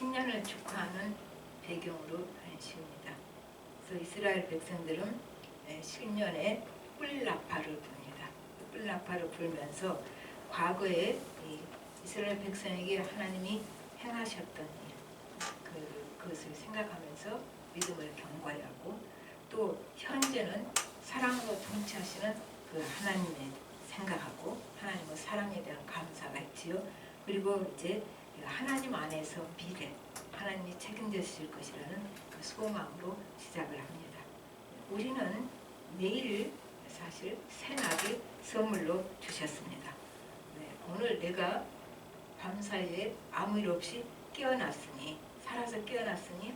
신년을 축하하는 배경으로 하는 시입니다. 그래서 이스라엘 백성들은 예, 신년에 뿔나파를 부릅니다. 뿔나파를 불면서 과거에 이 이스라엘 백성에게 하나님이 행하셨던 일, 그, 그것을 생각하면서 믿음을 경과하고 또 현재는 사랑으로 통치하시는 그 하나님의 생각하고 하나님의 사랑에 대한 감사가 있지요. 그리고 이제 하나님 안에서 미래, 하나님이 책임져 주실 것이라는 그 소망으로 시작을 합니다. 우리는 내일 사실 새날을 선물로 주셨습니다. 네, 오늘 내가 밤사이에 아무 일 없이 깨어났으니 살아서 깨어났으니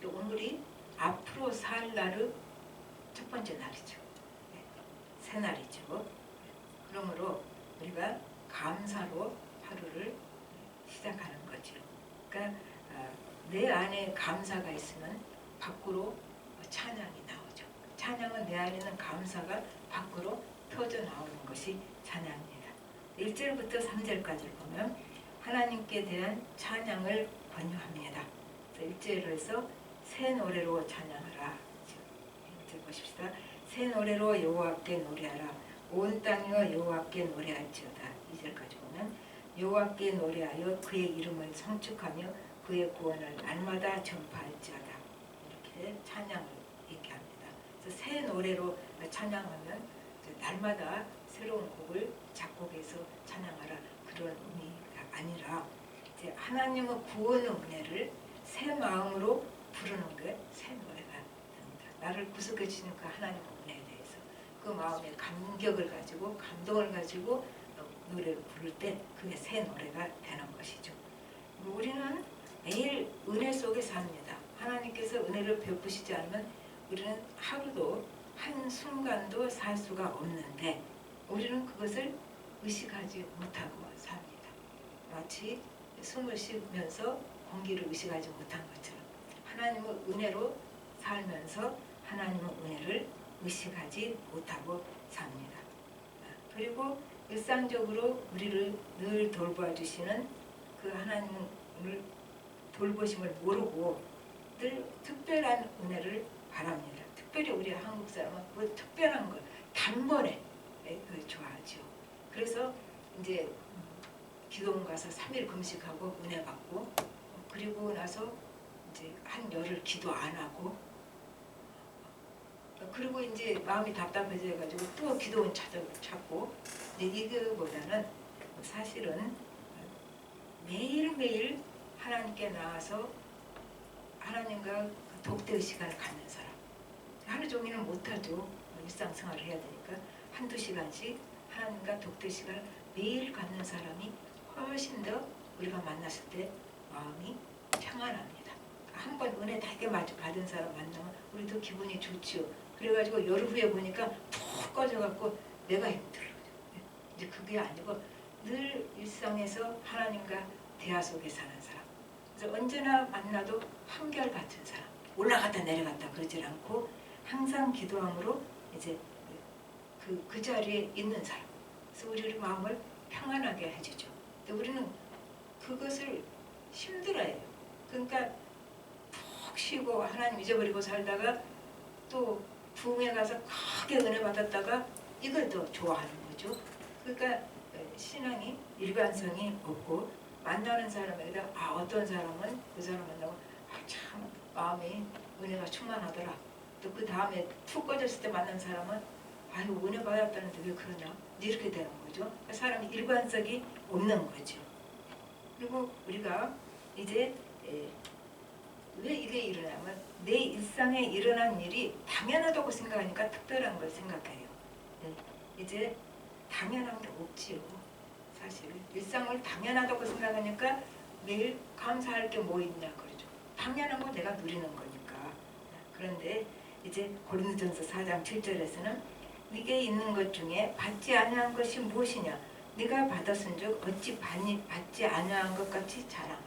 또 오늘이 앞으로 살 날의 첫 번째 날이죠. 네, 새날이죠. 그러므로 우리가 감사로 하루를 시작하는 거죠. 그러니까 아, 내 안에 감사가 있으면 밖으로 찬양이 나오죠. 찬양은 내 안에 있는 감사가 밖으로 터져 나오는 것이 찬양입니다. 1절부터 3절까지 보면 하나님께 대한 찬양을 권유합니다. 1절에서 새 노래로 찬양하라. 1절 보십시다. 새 노래로 여호와께 노래하라. 온 땅이여 여호와께 노래할지어다. 2절까지 보면 여호와께 노래하여 그의 이름을 성축하며 그의 구원을 날마다 전파할지어다. 이렇게 찬양을 얘기합니다. 그래서 새 노래로 찬양하면 날마다 새로운 곡을 작곡해서 찬양하라 그런 의미가 아니라 이제 하나님의 구원의 은혜를 새 마음으로 부르는 게 새 노래가 됩니다. 나를 구속해 주시는 그 하나님의 은혜에 대해서 그 마음의 감격을 가지고 감동을 가지고 노래를 부를 때 그게 새 노래가 되는 것이죠. 우리는 매일 은혜 속에 삽니다. 하나님께서 은혜를 베푸시지 않으면 우리는 하루도 한 순간도 살 수가 없는데 우리는 그것을 의식하지 못하고 삽니다. 마치 숨을 쉬면서 공기를 의식하지 못한 것처럼 하나님의 은혜로 살면서 하나님의 은혜를 의식하지 못하고 삽니다. 그리고 일상적으로 우리를 늘 돌보아 주시는 그 하나님을 돌보심을 모르고 늘 특별한 은혜를 바랍니다. 특별히 우리 한국 사람은 그 특별한 걸 단번에 그 좋아하죠. 그래서 이제 기도원 가서 3일 금식하고 은혜 받고 그리고 나서 이제 한 열흘 기도 안 하고 그리고 이제 마음이 답답해져 가지고 또 기도원 찾고 이제 이거보다는 사실은 매일매일 하나님께 나와서 하나님과 독대의 시간을 갖는 사람 하루 종일은 못하죠 일상생활을 해야 되니까 한두 시간씩 하나님과 독대 시간을 매일 갖는 사람이 훨씬 더 우리가 만났을 때 마음이 평안합니다. 한 번 은혜 마주 받은 사람 만나면 우리도 기분이 좋지요. 그래가지고 열흘 후에 보니까 푹 꺼져갖고 내가 힘들어. 이제 그게 아니고 늘 일상에서 하나님과 대화 속에 사는 사람. 그래서 언제나 만나도 한결 같은 사람. 올라갔다 내려갔다 그러질 않고 항상 기도함으로 이제 그, 그 자리에 있는 사람. 그래서 우리 마음을 평안하게 해주죠. 근데 우리는 그것을 힘들어해요. 그러니까 푹 쉬고 하나님 잊어버리고 살다가 또 부흥에 가서 크게 은혜 받았다가 이걸 더 좋아하는 거죠. 그러니까 신앙이 일관성이 없고 만나는 사람에게 아 어떤 사람은 그 사람 만나고 아 참 마음이 은혜가 충만하더라. 또 그 다음에 푹 꺼졌을 때 만난 사람은 아유 은혜 받았다는데 왜 그러냐 이렇게 되는 거죠. 사람이 일관성이 없는 거죠. 그리고 우리가 이제 에, 왜 이게 일어나면 내 일상에 일어난 일이 당연하다고 생각하니까 특별한 걸 생각해요. 네. 이제 당연한 게 없지요. 사실 일상을 당연하다고 생각하니까 매일 감사할 게 뭐 있냐 그러죠. 당연한 건 내가 누리는 거니까. 그런데 이제 고린도전서 4장 7절에서는 네게 있는 것 중에 받지 아니한 것이 무엇이냐? 네가 받았은즉 어찌 받지 아니한 것 같이 자랑하느냐?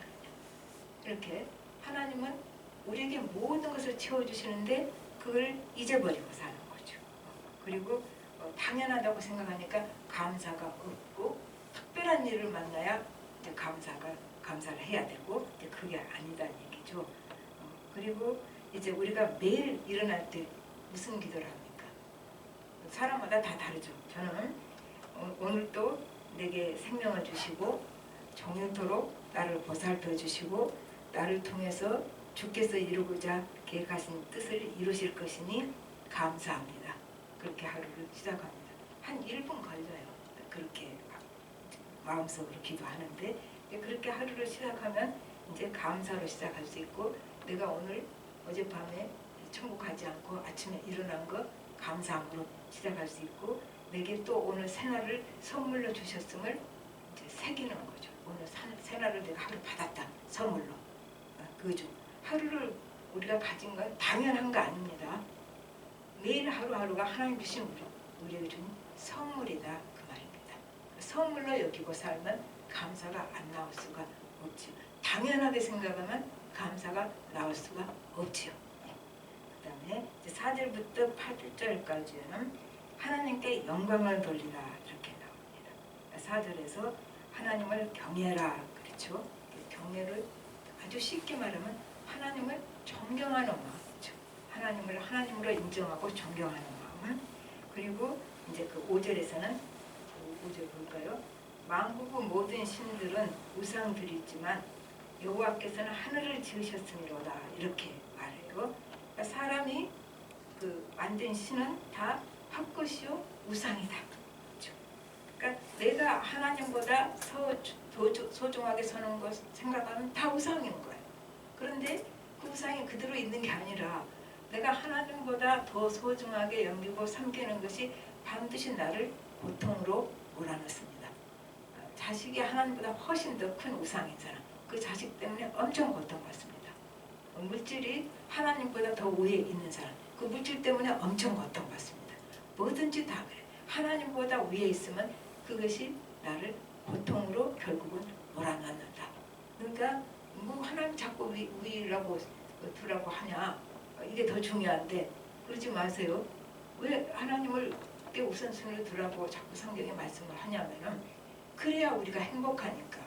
이렇게 하나님은 우리에게 모든 것을 채워주시는데 그걸 잊어버리고 사는 거죠. 그리고 어, 당연하다고 생각하니까 감사가 없고 특별한 일을 만나야 감사가 감사를 해야 되고 그게 아니다 거죠. 어, 그리고 이제 우리가 매일 일어날 때 무슨 기도를 합니까? 사람마다 다 다르죠. 저는 어, 오늘 또 내게 생명을 주시고 정일토록 나를 보살펴 주시고 나를 통해서 주께서 이루고자 계획하신 뜻을 이루실 것이니 감사합니다. 그렇게 하루를 시작합니다. 한 1분 걸려요. 그렇게 마음속으로 기도하는데 그렇게 하루를 시작하면 이제 감사로 시작할 수 있고 내가 오늘 어젯밤에 천국 가지 않고 아침에 일어난 거 감사함으로 시작할 수 있고 내게 또 오늘 새날을 선물로 주셨음을 이제 새기는 거죠. 오늘 사- 새날을 내가 하루 받았다 선물로 아, 그죠. 하루를 우리가 가진 건 당연한 거 아닙니다. 매일 하루하루가 하나님 주신 우리 우리에게 준 선물이다 그 말입니다. 선물로 여기고 살면 감사가 안 나올 수가 없죠. 당연하게 생각하면 감사가 나올 수가 없지요. 네. 그 다음에 4절부터 8절까지는 하나님께 영광을 돌리라 이렇게 나옵니다. 4절에서 하나님을 경외라 그렇죠. 경외를 아주 쉽게 말하면 하나님을 존경하는 마음이죠. 하나님을 하나님으로 인정하고 존경하는 마음. 그리고 이제 그 5절에서는 5절 볼까요? 만국의 모든 신들은 우상들이지만 여호와께서는 하늘을 지으셨음이로다 이렇게 말해요. 그러니까 사람이 그 만든 신은 다 헛것이요 우상이다. 그러니까 내가 하나님보다 서, 소- 소중하게 서는 것 생각하면 다 우상인 거예요. 그런데 그 우상이 그대로 있는 게 아니라 내가 하나님보다 더 소중하게 여기고 섬기는 것이 반드시 나를 고통으로 몰아넣습니다. 어, 자식이 하나님보다 훨씬 더큰 사람, 그 자식 때문에 엄청 고통받습니다. 어, 물질이 하나님보다 더 위에 있는 사람, 그 물질 때문에 엄청 고통받습니다. 뭐든지 다 그래. 하나님보다 위에 있으면 그것이 나를 고통으로 결국은 몰아넣는다. 그러니까 뭐 하나님 자꾸 위, 위라고 두라고 하냐. 어, 이게 더 중요한데 그러지 마세요. 왜 하나님을 꽤 우선순위로 두라고 자꾸 성경에 말씀을 하냐면은 그래야 우리가 행복하니까.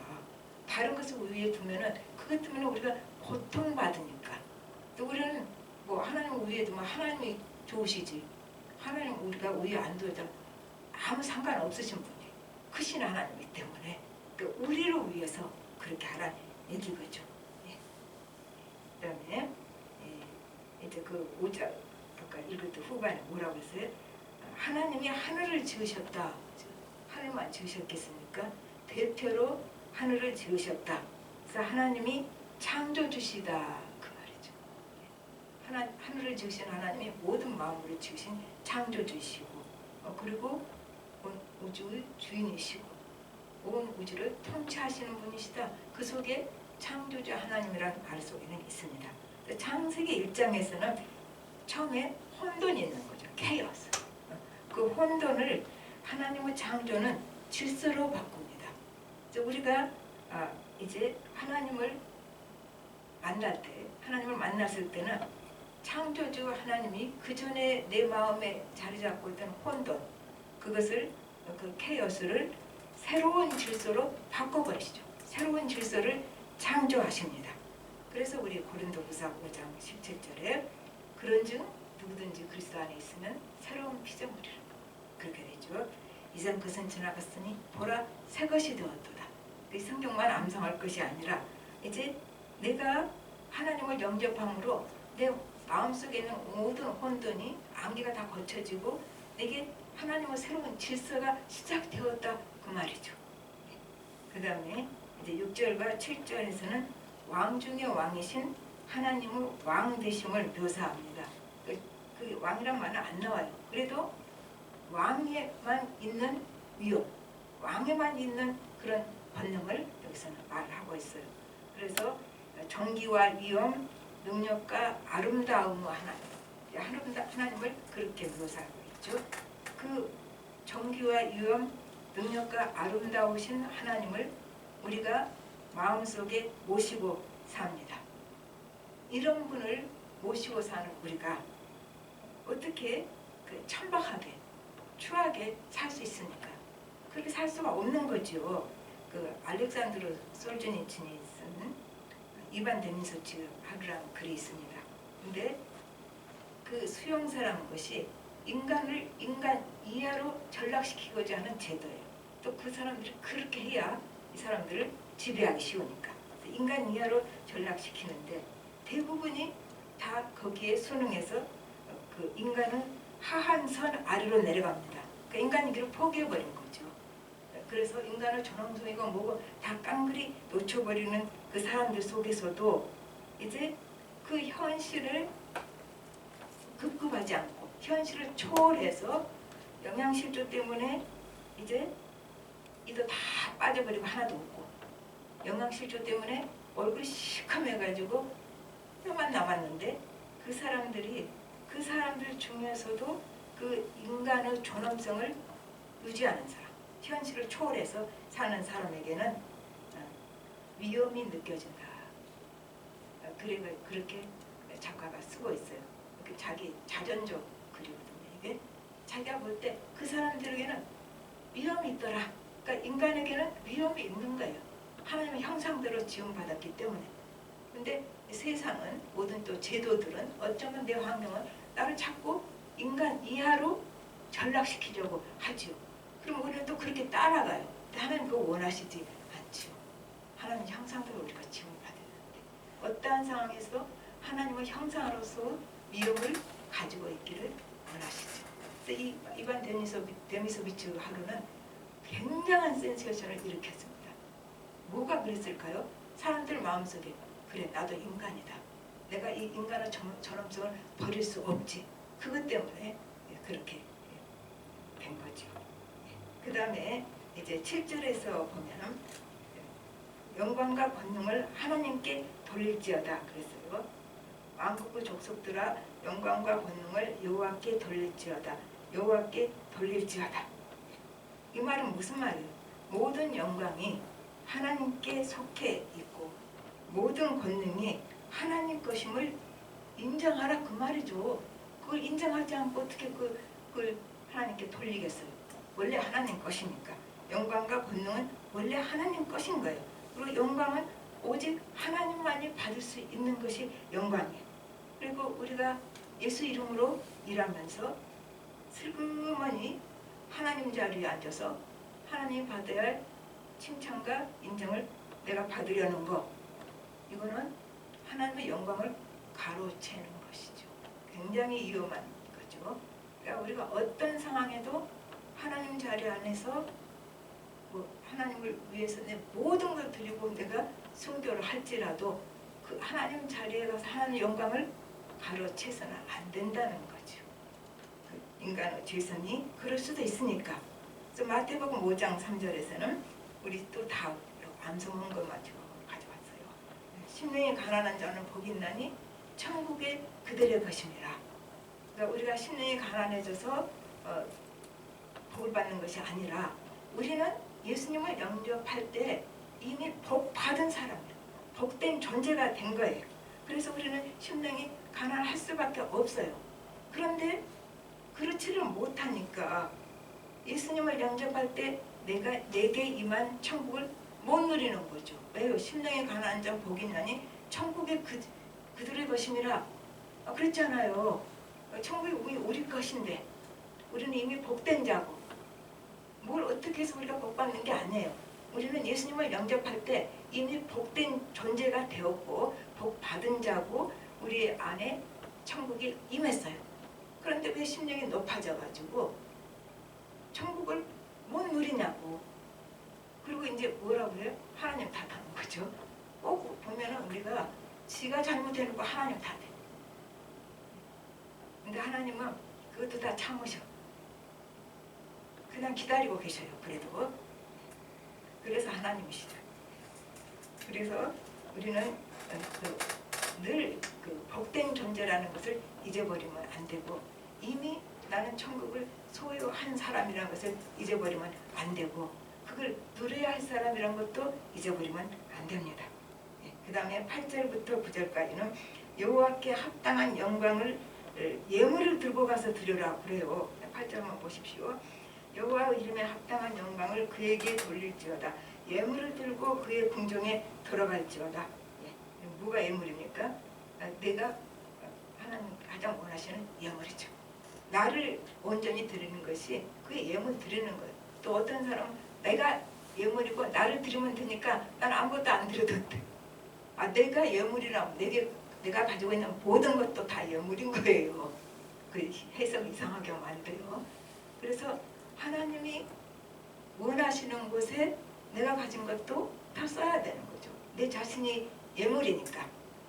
다른 것을 위에 두면은 그것 때문에 우리가 고통받으니까. 또 우리는 뭐 하나님 위에 두면 하나님이 좋으시지. 하나님 우리가 위에 안 둬도 아무 상관 없으신 분이 크신 하나님이기 때문에 그 우리를 위해서 그렇게 하라 얘기 거죠. 예. 그다음에 예, 이제 그 오자 아까 때 후반에 뭐라고 했어요? 하나님이 하늘을 지으셨다. 하늘만 지으셨겠습니까? 대표로 하늘을 지으셨다. 그래서 하나님이 창조주시다 그 말이죠. 예. 하나 하늘을 지으신 하나님이 모든 마음으로 지으신 창조주시고 어, 그리고 온 우주의 주인이시고 온 우주를 통치하시는 분이시다. 그 속에 창조주 하나님이라는 말 속에는 있습니다. 창세기 1장에서는 처음에 혼돈이 있는 거죠. 케이오스. 그 혼돈을 하나님의 창조는 질서로 바꿉니다. 그래서 우리가 아, 이제 하나님을 만날 때, 하나님을 만났을 때는 창조주 하나님이 그 전에 내 마음에 자리 잡고 있던 혼돈, 그것을 그 케이오스를 새로운 질서로 바꿔버리시죠. 새로운 질서를 창조하십니다. 그래서 우리 고린도후서 5장 17절에 그런즉 누구든지 그리스도 안에 있으면 새로운 피조물이라 그렇게 되죠. 이전 것은 지나갔으니 보라 새 것이 되었도다. 이 성경만 암송할 것이 아니라 이제 내가 하나님을 영접함으로 내 마음속에 있는 모든 혼돈이 안개가 다 거쳐지고 내게 하나님의 새로운 질서가 시작되었다 그 말이죠. 그 다음에 이제 6절과 7절에서는 왕 중의 왕이신 하나님의 왕 되심을 묘사합니다. 그, 그 왕이란 말은 안 나와요. 그래도 왕에만 있는 위엄, 왕에만 있는 그런 권능을 여기서는 말하고 있어요. 그래서 정기와 위엄, 능력과 아름다움의 하나님, 하나님 하나님을 그렇게 묘사하고 있죠. 그 정기와 위엄, 능력과 아름다우신 하나님을 우리가 마음속에 모시고 삽니다. 이런 분을 모시고 사는 우리가 어떻게 그 천박하게 추하게 살 수 있습니까? 그렇게 살 수가 없는 거죠. 그 알렉산드로 솔즈니친이 쓴 이반 대민소치 하루라는 글이 있습니다. 근데 그 수용사라는 것이 인간을 인간 이하로 전락시키고자 하는 제도예요. 또 그 사람들이 그렇게 해야 이 사람들을 지배하기 쉬우니까 인간 이하로 전락시키는데 대부분이 다 거기에 순응해서 그 인간은 하한선 아래로 내려갑니다. 그러니까 인간이기를 포기해버린 거죠. 그래서 인간을 존엄성이고 뭐고 다 깡그리 놓쳐버리는 그 사람들 속에서도 이제 그 현실을 급급하지 않고 현실을 초월해서 영양실조 때문에 이제 이도 다 빠져버리고 하나도 없고 영양실조 때문에 얼굴이 시커매가지고 뼈만 남았는데 그 사람들이 그 사람들 중에서도 그 인간의 존엄성을 유지하는 사람 현실을 초월해서 사는 사람에게는 어, 위험이 느껴진다. 어, 그래 그렇게 작가가 쓰고 있어요. 그 자기 자전적 글이거든요. 이게 자기가 볼 때 그 사람들에게는 위험이 있더라. 그러니까 인간에게는 위험이 있는 거예요. 하나님의 형상대로 지음받았기 때문에. 근데 세상은 모든 또 제도들은 어쩌면 내 환경은 나를 자꾸 인간 이하로 전락시키려고 하지요. 그럼 우리는 또 그렇게 따라가요. 하나님 그거 원하시지 않지요. 하나님 형상대로 우리가 지음받았는데 어떠한 상황에서 하나님의 형상으로서 위험을 가지고 있기를 원하시죠. 그래서 이 이반 데미소 데미소비츠 하루는 굉장한 센세이션을 일으켰습니다. 뭐가 그랬을까요? 사람들 마음속에 그래 나도 인간이다. 내가 이 인간의 전- 전험성을 버릴 수 없지. 그것 때문에 그렇게 된 거죠. 그 다음에 이제 7절에서 보면 영광과 권능을 하나님께 돌릴지어다 그랬어요. 왕국의 족속들아 영광과 권능을 여호와께 돌릴지어다. 여호와께 돌릴지어다. 이 말은 무슨 말이에요? 모든 영광이 하나님께 속해 있고 모든 권능이 하나님 것임을 인정하라 그 말이죠. 그걸 인정하지 않고 어떻게 그, 그걸 하나님께 돌리겠어요? 원래 하나님 것이니까 영광과 권능은 원래 하나님 것인 거예요. 그리고 영광은 오직 하나님만이 받을 수 있는 것이 영광이에요. 그리고 우리가 예수 이름으로 일하면서 슬그머니 하나님 자리에 앉아서 하나님이 받아야 할 칭찬과 인정을 내가 받으려는 거 이거는 하나님의 영광을 가로채는 것이죠. 굉장히 위험한 거죠. 그러니까 우리가 어떤 상황에도 하나님 자리 안에서 뭐 하나님을 위해서 내 모든 걸 드리고 내가 순교를 할지라도 그 하나님 자리에 가서 하나님 영광을 가로채서는 안 된다는 거죠. 그 인간의 죄성이 그럴 수도 있으니까. 그래서 마태복음 5장 3절에서는 우리 또 다 암송한 것만 지금 가져왔어요. 심령이 가난한 자는 복이 있나니 천국의 그들의 것임이라. 그러니까 우리가 심령이 가난해져서 어, 복을 받는 것이 아니라 우리는 예수님을 영접할 때 이미 복 받은 사람이에요. 복된 존재가 된 거예요. 그래서 우리는 심령이 가난할 수밖에 없어요. 그런데 그렇지를 못하니까 예수님을 영접할 때 내가 내게 임한 천국을 못 누리는 거죠. 왜요? 심령이 가난한 자 복이 나니 천국의 그, 그들의 것임이라 아, 그랬잖아요. 천국이 우리, 우리 것인데 우리는 이미 복된 자고 뭘 어떻게 해서 우리가 복 받는 게 아니에요. 우리는 예수님을 영접할 때 이미 복된 존재가 되었고 복 받은 자고 우리 안에 천국이 임했어요. 그런데 왜 심령이 높아져 가지고 천국을 못 누리냐고. 그리고 이제 뭐라고 그래요? 하나님 탓하는 거죠. 꼭 보면은 우리가 지가 잘못해놓고 하나님 탓해. 근데 하나님은 그것도 다 참으셔. 그냥 기다리고 계셔요. 그래도. 그래서 하나님이시죠. 그래서 우리는 늘그 복된 존재라는 것을 잊어버리면 안 되고 이미 나는 천국을 소유한 사람이라는 것을 잊어버리면 안 되고 그걸 누려야 할 사람이라는 것도 잊어버리면 안 됩니다. 그 다음에 8절부터 9절까지는 여호와께 합당한 영광을 예물을 들고 가서 드리라 그래요. 8절 한번 보십시오. 여호와 이름에 합당한 영광을 그에게 돌릴지어다. 예물을 들고 그의 궁정에 들어갈지어다. 예. 누가 예물입니까? 아, 내가 하나님 가장 원하시는 예물이죠. 나를 온전히 드리는 것이 그게 예물 드리는 거예요. 또 어떤 사람은 내가 예물이고 나를 드리면 되니까 난 아무것도 안 드려도 돼. 아 내가 예물이라면 내게 내가 가지고 있는 모든 것도 다 예물인 거예요. 그 해석 이상하게 하면 안 돼요. 그래서 하나님이 원하시는 곳에 내가 가진 것도 다 써야 되는 거죠. 내 자신이 예물이니까.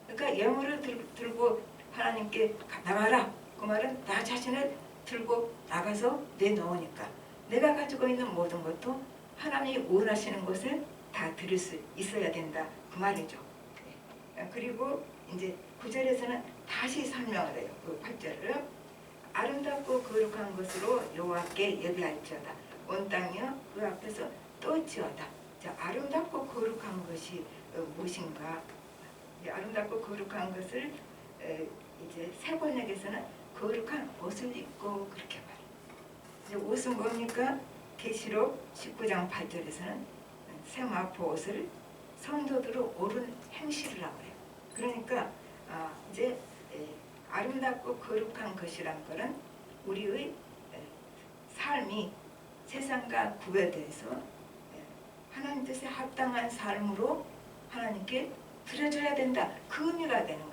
그러니까 예물을 들, 들고 하나님께 가- 나가라. 그 말은 나 자신을 들고 나가서 내놓으니까 내가 가지고 있는 모든 것도 하나님이 원하시는 곳에 다 드릴 수 있어야 된다. 그 말이죠. 네. 그리고 이제 9절에서는 다시 설명을 해요. 그 8절을 아름답고 거룩한 것으로 여호와께 예배할지어다. 온 땅이여 그 앞에서 떠지어다. 자, 아름답고 거룩한 것이 어, 무엇인가? 이 아름답고 거룩한 것을 에, 이제 세 번역에서는 거룩한 옷을 입고 그렇게 말해요. 옷은 뭡니까? 계시록 19장 8절에서는 세마포 옷을 성도들로 옳은 행실을 하고 그래요. 그러니까 아, 이제 에, 아름답고 거룩한 것이란 것은 우리의 에, 삶이 세상과 구별돼서 에, 하나님 뜻에 합당한 삶으로 하나님께 드려줘야 된다. 그 의미가 되는.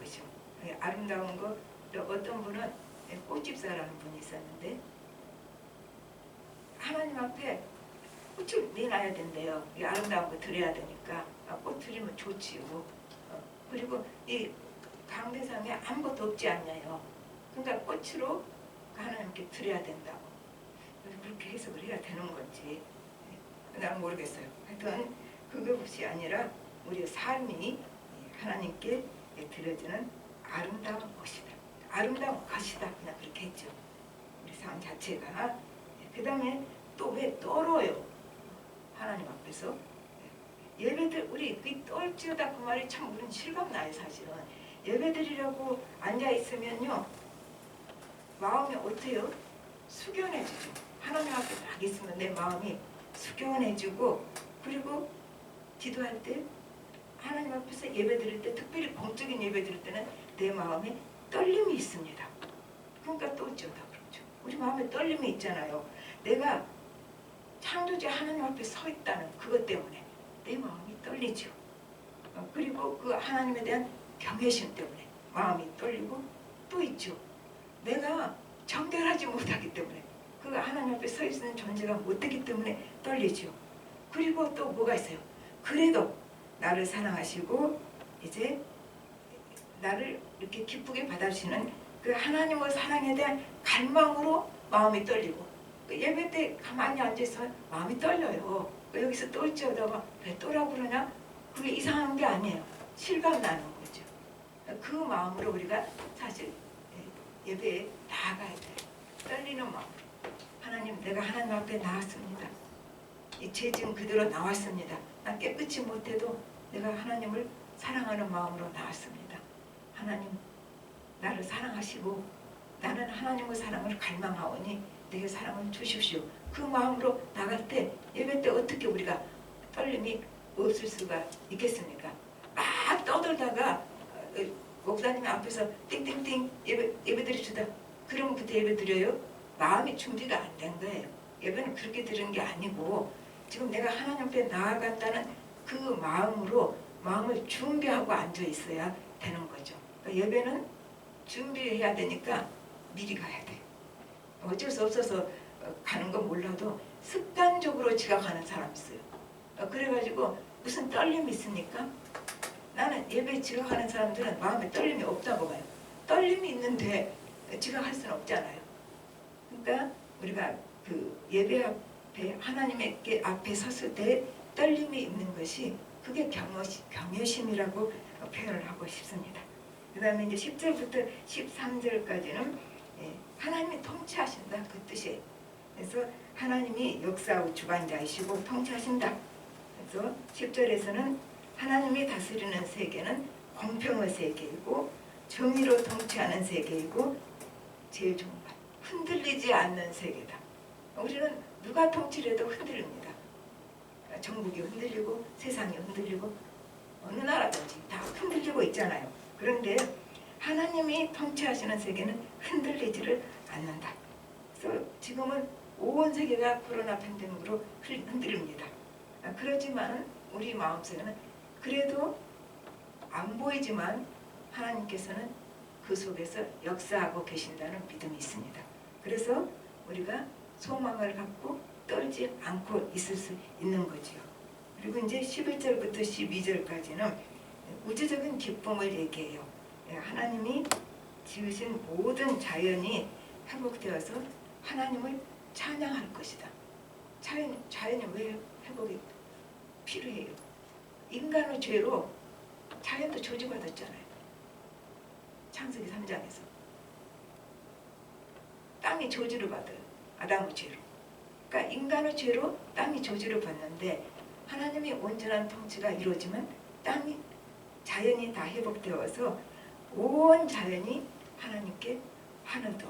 예, 아름다운 거또 어떤 분은 예, 꽃집사라는 분이 있었는데 하나님 앞에 꽃을 내놔야 된대요. 이 아름다운 거 드려야 되니까 아, 꽃 드리면 좋지요. 어, 그리고 이 강대상에 아무것도 없지 않냐요. 그러니까 꽃으로 하나님께 드려야 된다고. 그렇게 해석을 해야 되는 건지 예, 난 모르겠어요. 하여튼 그것이 아니라 우리의 삶이 하나님께 드려지는 아름다운 것이다. 아름다운 것이다. 그냥 그렇게 했죠. 우리 삶 자체가. 그 다음에 또 왜 떨어요? 하나님 앞에서. 예배들 우리 그 떨지어다 그 말이 참 우리는 실감나요 사실은. 예배드리려고 앉아 있으면요 마음이 어때요? 숙연해지죠. 하나님 앞에 딱 있으면 내 마음이 숙연해지고 그리고 기도할 때 하나님 앞에서 예배 드릴 때 특별히 공적인 예배 드릴 때는 내 마음에 떨림이 있습니다. 그러니까 또 어쩌다 그렇죠. 우리 마음에 떨림이 있잖아요. 내가 창조주 하나님 앞에 서 있다는 그것 때문에 내 마음이 떨리죠. 어, 그리고 그 하나님에 대한 경외심 때문에 마음이 떨리고 또 있죠. 내가 정결하지 못하기 때문에 그 하나님 앞에 서 있는 존재가 못되기 때문에 떨리죠. 그리고 또 뭐가 있어요? 그래도 나를 사랑하시고 이제 나를 이렇게 기쁘게 받아주시는 그 하나님의 사랑에 대한 갈망으로 마음이 떨리고 그 예배 때 가만히 앉아서 마음이 떨려요. 그 여기서 떨지어다가 왜 또라고 그러냐? 그게 이상한 게 아니에요. 실감 나는 거죠. 그 마음으로 우리가 사실 예, 예배에 나아가야 돼요. 떨리는 마음. 하나님, 내가 하나님 앞에 나왔습니다. 이죄 지금 그대로 나왔습니다. 나 깨끗이 못해도 내가 하나님을 사랑하는 마음으로 나왔습니다. 하나님, 나를 사랑하시고 나는 하나님의 사랑을 갈망하오니 내게 사랑을 주십시오. 그 마음으로 나갈 때 예배 때 어떻게 우리가 떨림이 없을 수가 있겠습니까? 막 떠들다가 어, 목사님 앞에서 띵띵띵 예배, 예배 드리주다 그러면 그때 예배 드려요? 마음이 준비가 안 된 거예요. 예배는 그렇게 드리는 게 아니고 지금 내가 하나님 앞에 나아간다는 그 마음으로 마음을 준비하고 앉아 있어야 되는 거죠. 그러니까 예배는 준비해야 되니까 미리 가야 돼. 어쩔 수 없어서 어, 가는 건 몰라도 습관적으로 지각하는 사람 있어요. 어, 그래가지고 무슨 떨림이 있습니까? 나는 예배 지각하는 사람들은 마음에 떨림이 없다고 봐요. 떨림이 있는데 지각할 수는 없잖아요. 그러니까 우리가 그 예배 앞에 하나님께 앞에 섰을 때 떨림이 있는 것이 그게 경외심, 경외심이라고 표현을 하고 싶습니다. 그 다음에 이제 10절부터 13절까지는 예, 하나님이 통치하신다 그 뜻이에요. 그래서 하나님이 역사의 주관자이시고 통치하신다. 그래서 10절에서는 하나님이 다스리는 세계는 공평의 세계이고 정의로 통치하는 세계이고 제일 좋은 것 흔들리지 않는 세계다. 우리는 누가 통치를 해도 흔들립니다. 정국이 흔들리고 세상이 흔들리고 어느 나라든지 다 흔들리고 있잖아요. 그런데 하나님이 통치하시는 세계는 흔들리지를 않는다. 그래서 지금은 온 세계가 코로나 팬데믹으로 흔- 흔들립니다. 아, 그렇지만 우리 마음속에는 그래도 안 보이지만 하나님께서는 그 속에서 역사하고 계신다는 믿음이 있습니다. 그래서 우리가 소망을 갖고 떨지 않고 있을 수 있는 거지요. 그리고 이제 11절부터 12절까지는 우주적인 기쁨을 얘기해요. 예, 하나님이 지으신 모든 자연이 회복되어서 하나님을 찬양할 것이다. 자연, 자연이 왜 회복이 필요해요? 인간의 죄로 자연도 저주받았잖아요. 창세기 3장에서. 땅이 저주를 받아요. 아담의 죄로. 그러니까 인간의 죄로 땅이 저주를 받는데 하나님이 온전한 통치가 이루어지면 땅이 자연이 다 회복되어서 온 자연이 하나님께 하늘도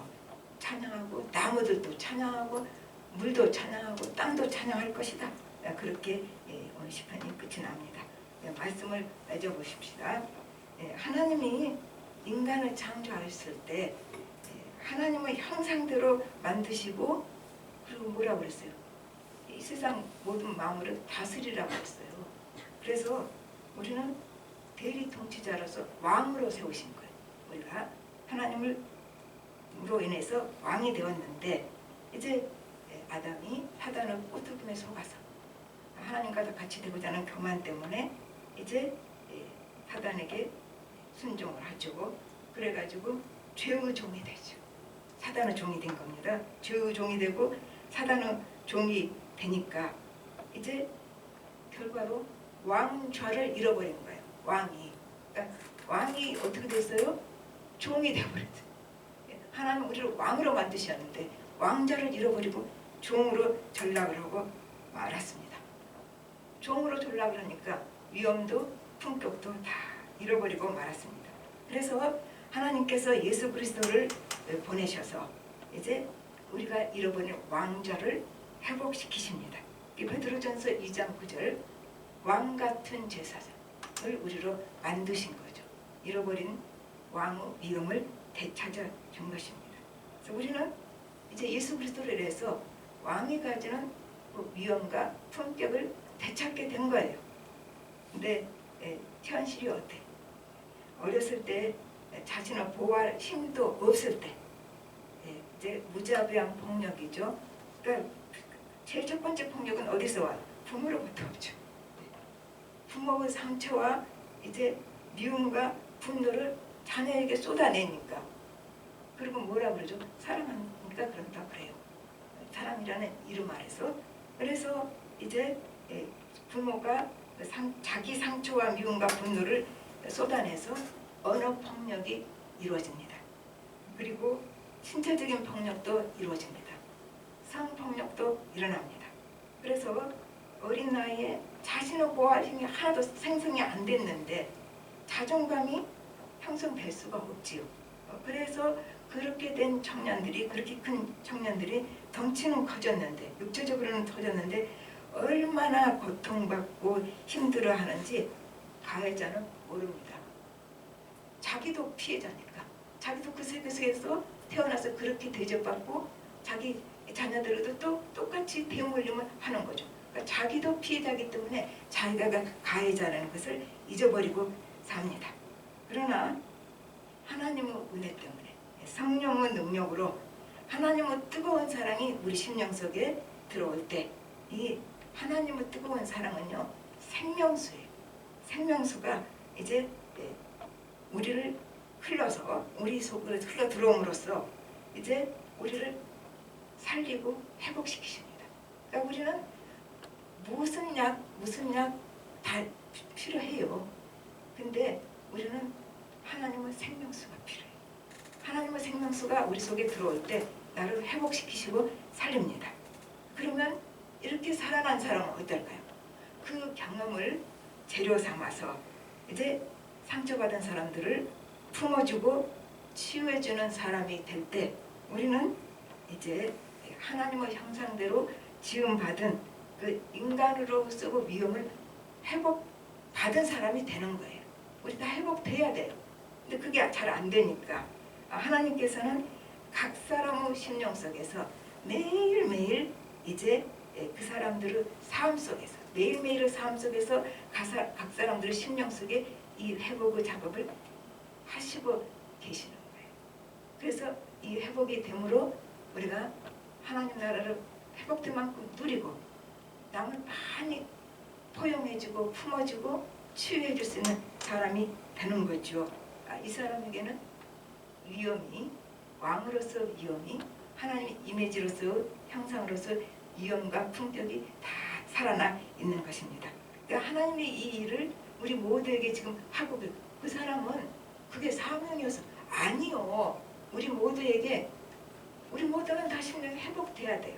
찬양하고 나무들도 찬양하고 물도 찬양하고 땅도 찬양할 것이다. 그렇게 예, 오늘 시편이 끝이 납니다. 예, 말씀을 맺어 보십시다. 예, 하나님이 인간을 창조하셨을 때 예, 하나님의 형상대로 만드시고 그리고 뭐라고 그랬어요? 이 세상 모든 마음으로 다스리라고 했어요. 그래서 우리는 대리 통치자로서 왕으로 세우신 거예요. 우리가 하나님을 로 인해서 왕이 되었는데 이제 아담이 사단의 꼬투금에 속아서 하나님과도 같이 되고자 하는 교만 때문에 이제 사단에게 순종을 하죠. 그래가지고 죄의 종이 되죠. 사단의 종이 된 겁니다. 죄의 종이 되고 사단의 종이 되니까 이제 결과로 왕좌를 잃어버린 거예요. 왕이. 그러니까 왕이 어떻게 됐어요? 종이 되어버렸어요. 하나님 우리를 왕으로 만드셨는데 왕자를 잃어버리고 종으로 전락을 하고 말았습니다. 종으로 전락을 하니까 위엄도 품격도 다 잃어버리고 말았습니다. 그래서 하나님께서 예수 그리스도를 보내셔서 이제 우리가 잃어버린 왕자를 회복시키십니다. 이 베드로전서 2장 9절 왕 같은 제사장 을 우리로 만드신 거죠. 잃어버린 왕의 위엄을 되찾아 준 것입니다. 그래서 우리는 이제 예수 그리스도를 인해서 왕이 가지는 그 위엄과 품격을 되찾게 된 거예요. 근데 예, 현실이 어때? 어렸을 때 자신을 보호할 힘도 없을 때 예, 이제 무자비한 폭력이죠. 그러니까 제일 첫 번째 폭력은 어디서 와요? 부모로부터 오죠. 부모의 상처와 이제 미움과 분노를 자녀에게 쏟아내니까 그리고 뭐라 그러죠? 사랑하니까 그런다 그래요. 사랑이라는 이름 아래서 그래서 이제 예, 부모가 상, 자기 상처와 미움과 분노를 쏟아내서 언어 폭력이 이루어집니다. 그리고 신체적인 폭력도 이루어집니다. 성폭력도 일어납니다. 그래서 어린 나이에 자신을 보호할 힘이 하나도 생성이 안 됐는데 자존감이 형성될 수가 없지요. 어, 그래서 그렇게 된 청년들이 그렇게 큰 청년들이 덩치는 커졌는데 육체적으로는 커졌는데 얼마나 고통받고 힘들어하는지 가해자는 모릅니다. 자기도 피해자니까 자기도 그 세계에서 태어나서 그렇게 대접받고 자기 자녀들도 또 똑같이 대물림을 하는 거죠. 그러니까 자기도 피해자이기 때문에 자기가 가해자라는 것을 잊어버리고 삽니다. 그러나 하나님의 은혜 때문에 성령의 능력으로 하나님의 뜨거운 사랑이 우리 심령 속에 들어올 때 이 하나님의 뜨거운 사랑은요 생명수예요. 생명수가 이제 예, 우리를 흘러서 우리 속으로 흘러 들어옴으로써 이제 우리를 살리고 회복시키십니다. 그러니까 우리는 무슨 약 무슨 약 다 필요해요. 근데 우리는 하나님의 생명수가 필요해요. 하나님의 생명수가 우리 속에 들어올 때 나를 회복시키시고 살립니다. 그러면 이렇게 살아난 사람은 어떨까요? 그 경험을 재료 삼아서 이제 상처받은 사람들을 품어주고 치유해주는 사람이 될 때 우리는 이제 하나님의 형상대로 지음받은 그 인간으로 쓰고 위험을 회복 받은 사람이 되는 거예요. 우리 다 회복돼야 돼요. 근데 그게 잘 안 되니까 아, 하나님께서는 각 사람의 심령 속에서 매일매일 이제 예, 그 사람들의 삶 속에서 매일매일의 삶 속에서 각 사람들의 심령 속에 이 회복의 작업을 하시고 계시는 거예요. 그래서 이 회복이 됨으로 우리가 하나님 나라를 회복된 만큼 누리고 남을 많이 포용해주고 품어주고 치유해줄 수 있는 사람이 되는 거죠. 아, 이 사람에게는 위험이 왕으로서 위험이 하나님의 이미지로서 형상으로서 위험과 품격이 다 살아나 있는 것입니다. 그러니까 하나님의 이 일을 우리 모두에게 지금 하고 그, 그 사람은 그게 사명이어서 아니요. 우리 모두에게 우리 모두는 다 심령이 회복돼야 돼요.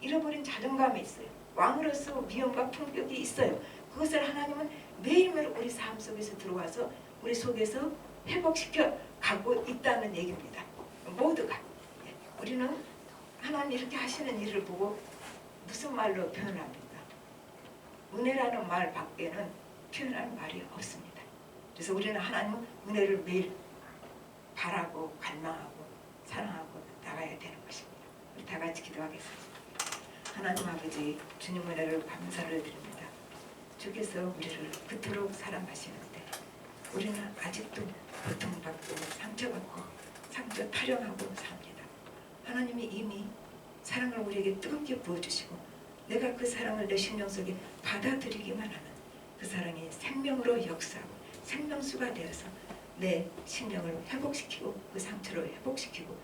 잃어버린 자존감이 있어요. 왕으로서 위엄과 품격이 있어요. 그것을 하나님은 매일매일 우리 삶 속에서 들어와서 우리 속에서 회복시켜 가고 있다는 얘기입니다. 모두가. 예, 우리는 하나님 이렇게 하시는 일을 보고 무슨 말로 표현합니까? 은혜라는 말 밖에는 표현할 말이 없습니다. 그래서 우리는 하나님은 은혜를 매일 바라고 갈망하고 사랑하고 나가야 되는 것입니다. 우리 다 같이 기도하겠습니다. 하나님 아버지 주님 은혜를 감사를 드립니다. 주께서 우리를 그토록 사랑하시는데 우리는 아직도 고통받고 상처받고 상처 타령하고 삽니다. 하나님이 이미 사랑을 우리에게 뜨겁게 부어주시고 내가 그 사랑을 내 심령 속에 받아들이기만 하면 그 사랑이 생명으로 역사하고 생명수가 되어서 내 심령을 회복시키고 그 상처를 회복시키고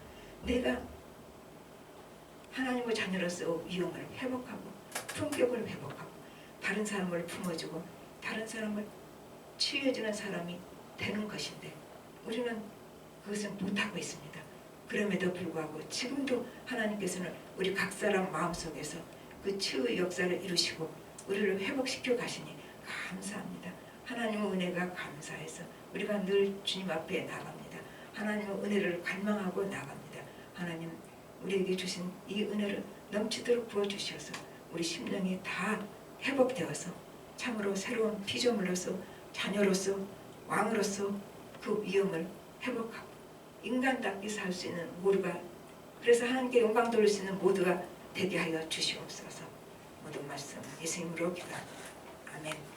내가 하나님의 자녀로서 위험을 회복하고 품격을 회복하고 다른 사람을 품어주고 다른 사람을 치유해주는 사람이 되는 것인데 우리는 그것을 못하고 있습니다. 그럼에도 불구하고 지금도 하나님께서는 우리 각 사람 마음속에서 그 치유의 역사를 이루시고 우리를 회복시켜 가시니 감사합니다. 하나님의 은혜가 감사해서 우리가 늘 주님 앞에 나갑니다. 하나님의 은혜를 갈망하고 나갑니다. 하나님 우리에게 주신 이 은혜를 넘치도록 부어주셔서 우리 심령이 다 회복되어서 참으로 새로운 피조물로서 자녀로서 왕으로서 그 위엄을 회복하고 인간답게 살 수 있는 모두가 그래서 하나님께 영광 돌릴 수 있는 모두가 되게 하여 주시옵소서 모든 말씀 예수님으로 기도합니다. 아멘